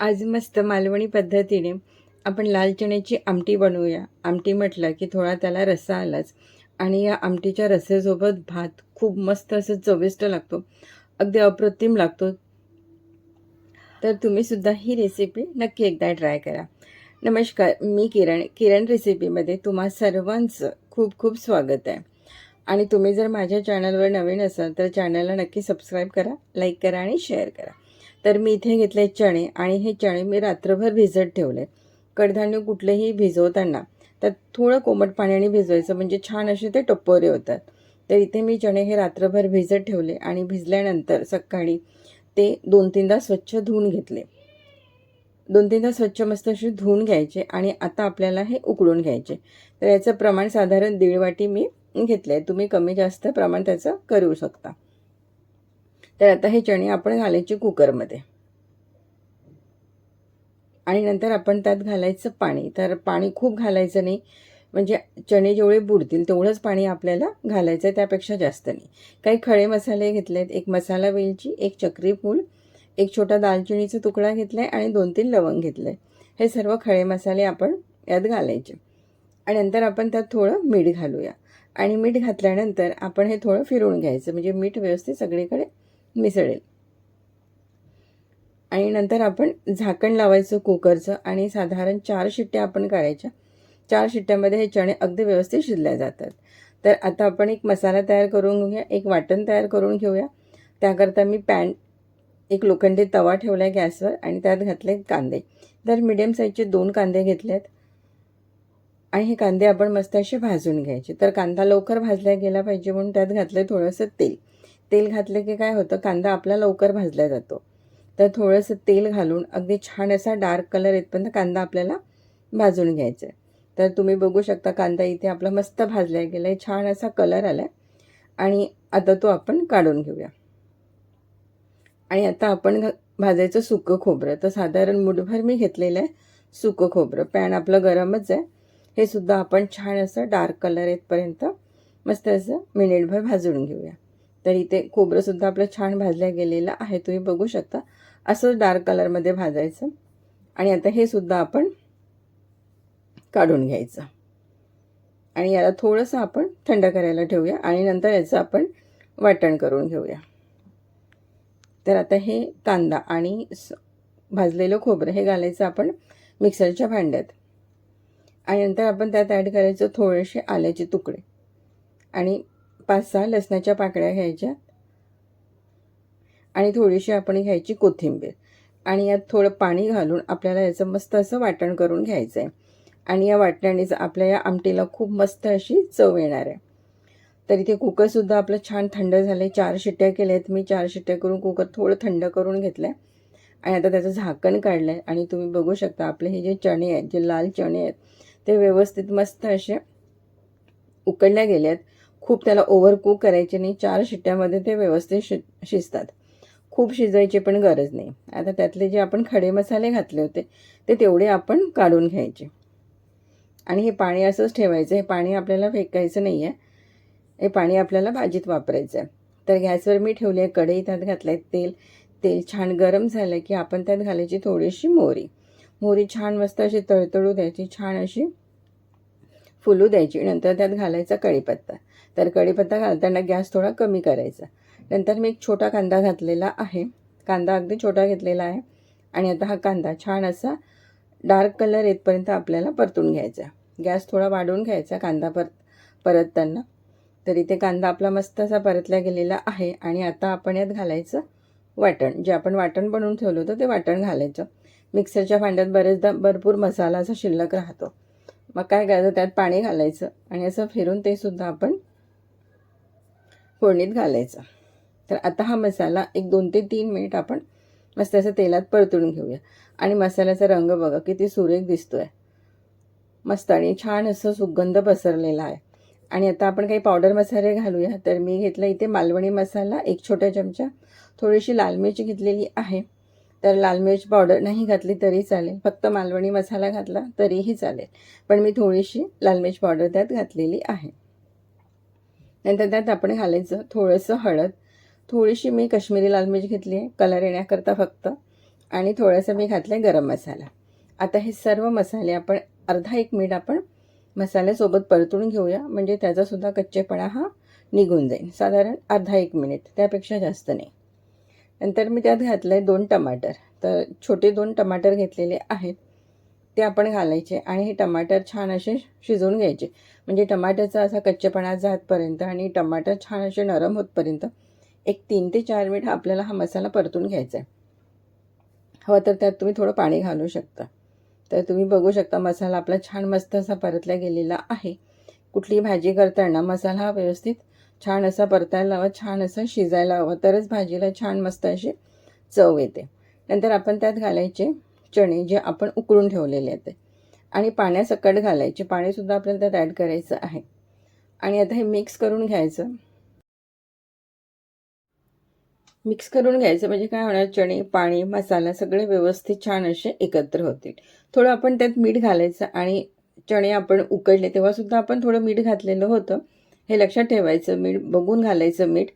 आज मस्त मालवणी पद्धतीने आपण लाल चण्याची आमटी बनवूया. आमटी म्हटलं की थोडा त्याला रस्सा आलाच. आणि या आमटीच्या रस्स्यासोबत भात खूप मस्त असं चविष्ट लागतो. अगदी अप्रतिम लागतो. तर तुम्हीसुद्धा ही रेसिपी नक्की एकदा ट्राय करा. नमस्कार मी किरण. किरण रेसिपीमध्ये तुम्हा सर्वांचं खूप खूप स्वागत आहे. आणि तुम्ही जर माझ्या चॅनलवर नवीन असाल तर चॅनलला नक्की सबस्क्राईब करा लाईक करा आणि शेअर करा. तर मी इथे घेतले चणे आणि हे चणे मी रात्रभर भिजत ठेवले. कडधान्य कुठलेही भिजवताना. तर थोडं कोमट पाण्याने भिजवायचं म्हणजे छान असे ते टप्पोरे होतात. तर इथे मी चणे हे रात्रभर भिजत ठेवले आणि भिजल्यानंतर सकाळी ते दोन तीनदा स्वच्छ धुवून घेतले. दोन तीनदा स्वच्छ मस्त असे धुवून घ्यायचे आणि आता आपल्याला हे उकळून घ्यायचे. तर याचं प्रमाण साधारण दीड वाटी मी घेतलं आहे तुम्ही कमी जास्त प्रमाण त्याचं करू शकता. तर आता हे चणे आपण घालायचे कुकरमध्ये. आणि नंतर आपण त्यात घालायचं पाणी. तर पाणी खूप घालायचं नाही. म्हणजे चणे जेवढे बुडतील तेवढंच पाणी आपल्याला घालायचं आहे त्यापेक्षा जास्त नाही. काही खडे मसाले घेतले आहेत एक मसाला वेलची एक चक्री फूल एक छोटा दालचिनीचा तुकडा घेतला आहे आणि दोन तीन लवंग घेतलं आहे हे सर्व खडे मसाले आपण यात घालायचे. आणि नंतर आपण त्यात थोडं मीठ घालूया. आणि मीठ घातल्यानंतर आपण हे थोडं फिरवून घ्यायचं. म्हणजे मीठ व्यवस्थित सगळीकडे मिसळेल. आणि नंतर आपण झाकण लावायचं कुकरचं आणि साधारण चार शिट्ट्या आपण करायच्या चार शिट्ट्यामध्ये हे चणे अगदी व्यवस्थित शिजल्या जातात. तर आता आपण एक मसाला तयार करून घेऊया एक वाटण तयार करून घेऊया. त्याकरता मी पॅन एक लोखंडी तवा ठेवला आहे गॅसवर आणि त्यात घातले कांदे. तर मिडियम साईजचे दोन कांदे घेतले आहेत आणि हे कांदे आपण मस्त असे भाजून घ्यायचे. तर कांदा लवकर भाजला गेला पाहिजे म्हणून त्यात घातलं थोडंसं तेल. तेल घातलं की काय होतं? कांदा आपला लवकर भाजला जातो. तर थोडंसं तेल घालून अगदी छान असा डार्क कलर येतपर्यंत कांदा आपल्याला भाजून घ्यायचा आहे तर तुम्ही बघू शकता कांदा इथे आपला मस्त भाजला गेला आहे छान असा कलर आला आहे आणि आता तो आपण काढून घेऊया. आणि आता आपण घ भाजायचं सुकं खोबरं. तर साधारण मुठभर मी घेतलेलं आहे सुकं खोबरं. पॅन आपलं गरमच आहे. हे सुद्धा आपण छान असं डार्क कलर येतपर्यंत मस्त असं मिनिटभर भाजून घेऊया. तर इथे खोबरंसुद्धा आपलं छान भाजल्या गेलेलं आहे. तुम्ही बघू शकता. असं डार्क कलरमध्ये भाजायचं. आणि आता हे सुद्धा आपण काढून घ्यायचं. आणि याला थोडंसं आपण थंड करायला ठेवूया. आणि नंतर याचं आपण वाटण करून घेऊया. तर आता हे कांदा आणि भाजलेलं खोबरं हे घालायचं आपण मिक्सरच्या भांड्यात. आणि नंतर आपण त्यात ॲड करायचं थोडेसे आल्याचे तुकडे. आणि पाच सहा लसणाच्या पाकळ्या घ्यायच्या. आणि थोडीशी आपण घ्यायची कोथिंबीर. आणि यात थोडं पाणी घालून आपल्याला याचं मस्त असं वाटण करून घ्यायचं आहे आणि या वाटण्यानेच आपल्या या आमटीला खूप मस्त अशी चव येणार आहे. तर इथे कुकरसुद्धा आपलं छान थंड झालं आहे चार शिट्ट्या केल्या आहेत मी चार शिट्ट्या करून कुकर थोडं थंड करून घेतलं आहे आणि आता त्याचं झाकण काढलं आहे आणि तुम्ही बघू शकता आपले हे जे चणे आहेत जे लाल चणे आहेत ते व्यवस्थित मस्त असे उकडल्या गेले आहेत खूप त्याला ओव्हरकुक करायचे नाही. चार शिट्ट्यामध्ये ते व्यवस्थित शि शिजतात. खूप शिजवायची पण गरज नाही. आता त्यातले जे आपण खडे मसाले घातले होते ते तेवढे आपण काढून घ्यायचे. आणि हे पाणी असंच ठेवायचं. हे पाणी आपल्याला फेकायचं नाही आहे हे पाणी आपल्याला भाजीत वापरायचं आहे तर गॅसवर मी ठेवली आहे. कढई त्यात घातलं आहे तेल तेल छान गरम झालं की आपण त्यात घालायची थोडीशी मोहरी. मोहरी छान मस्त अशी तळतळू द्यायची. छान अशी फुलू द्यायची. नंतर त्यात घालायचा कढीपत्ता. तर कढीपत्ता घालताना गॅस थोडा कमी करायचा. नंतर मी एक छोटा कांदा घातलेला आहे. कांदा अगदी छोटा घेतलेला आहे. आणि आता हा कांदा छान असा डार्क कलर येतपर्यंत आपल्याला परतून घ्यायचा. गॅस थोडा वाढवून घ्यायचा कांदा परत परतताना. तर इथे कांदा आपला मस्त असा परतला गेलेला आहे. आणि आता आपण यात घालायचं वाटण. जे आपण वाटण बनवून ठेवलं होतं ते वाटण घालायचं. मिक्सरच्या भांड्यात बरेचदा भरपूर मसाला असा शिल्लक राहतो. मग काय करायचं? त्यात पाणी घालायचं आणि असं फिरून ते सुद्धा आपण फोडणीत घालायचं. तर आता हा मसाला एक दोन ते तीन मिनिट आपण मस्त असं तेलात परतून घेऊया. आणि मसाल्याचा रंग बघा किती सुरेख दिसतो आहे मस्त आणि छान असं सुगंध पसरलेला आहे. आणि आता आपण काही पावडर मसाले घालूया. तर मी घेतला इथे मालवणी मसाला एक छोटा चमचा थोडीशी लाल मिरची घेतलेली आहे. तर लाल मिरच पावडर नाही घातली तरी चालेल. फक्त मालवणी मसाला घातला तरीही चालेल. पण मी थोडीशी लाल मिरच पावडर त्यात घातलेली आहे. नंतर त्यात आपण घालायचं थोडंसं हळद. थोडीशी मी कश्मीरी लाल मिरच घेतली आहे. कलर येण्याकरता फक्त. आणि थोडंसं मी घातलं आहे गरम मसाला. आता हे सर्व मसाले आपण अर्धा एक मिनिट आपण मसाल्यासोबत परतून घेऊया. म्हणजे त्याचासुद्धा कच्चेपणा हा निघून जाईल. साधारण अर्धा एक मिनिट. त्यापेक्षा जास्त नाही. नंतर मी त्यात घातलं आहे दोन टमाटर. तर छोटे दोन टमाटर घेतलेले आहेत. ते आपण घालायचे आणि हे टमाटर छान असे शिजवून घ्यायचे. म्हणजे टमाटरचा असा कच्चेपणा जातपर्यंत आणि टमाटर छान असे नरम होतपर्यंत एक तीन ते चार मिनिट आपल्याला हा मसाला परतून घ्यायचा आहे हवं तर त्यात तुम्ही थोडं पाणी घालू शकता. तर तुम्ही बघू शकता मसाला आपला छान मस्त असा परतला गेलेला आहे. कुठली भाजी करताना मसाला हा व्यवस्थित छान असा परतायला हवा छान असं शिजायला हवं. तरच भाजीला छान मस्त अशी चव येते. नंतर आपण त्यात घालायचे चणे जे आपण उकळून ठेवलेले आहेत. आणि पाण्यासकट घालायचे. पाणीसुद्धा आपल्याला त्यात ॲड करायचं आहे. आणि आता हे मिक्स करून घ्यायचं. मिक्स करून घ्यायचं म्हणजे काय होणार? चणे पाणी मसाला सगळे व्यवस्थित छान असे एकत्र होतील. थोडं आपण त्यात मीठ घालायचं आणि चणे आपण उकडले तेव्हासुद्धा आपण थोडं मीठ घातलेलं होतं. हे लक्षात ठेवायचं मीठ बघून घालायचं मीठ.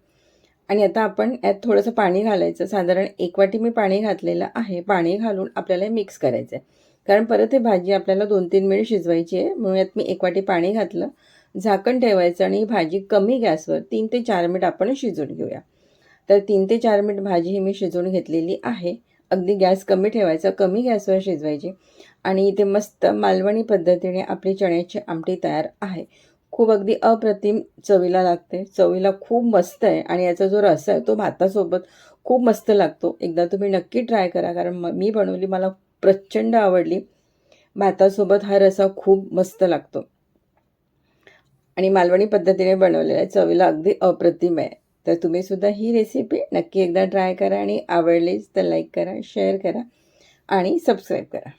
आणि आता आपण यात थोडंसं पाणी घालायचं. साधारण एक वाटी मी पाणी घातलेलं आहे. पाणी घालून आपल्याला मिक्स करायचं आहे कारण परत हे भाजी आपल्याला दोन तीन मिनिट शिजवायची आहे. म्हणून यात मी एक वाटी पाणी घातलं. झाकण ठेवायचं आणि ही भाजी कमी गॅसवर तीन ते चार मिनिट आपण शिजवून घेऊया. तर तीन ते चार मिनिट भाजी ही मी शिजवून घेतलेली आहे. अगदी गॅस कमी ठेवायचा कमी गॅसवर शिजवायची. आणि इथे मस्त मालवणी पद्धतीने आपली चण्याची आमटी तयार आहे. खूप अगदी अप्रतिम चवीला लागते. चवीला खूप मस्त आहे. आणि याचा जो रस आहे तो भातासोबत खूप मस्त लागतो. एकदा तुम्ही नक्की ट्राय करा कारण म मी बनवली मला प्रचंड आवडली. भातासोबत हा रसा खूप मस्त लागतो. आणि मालवणी पद्धतीने बनवलेला आहे चवीला अगदी अप्रतिम आहे. तर तुम्ही सुद्धा ही रेसिपी नक्की एकदा ट्राय करा आणि आवडलीच तर लाईक करा शेअर करा आणि सबस्क्राईब करा.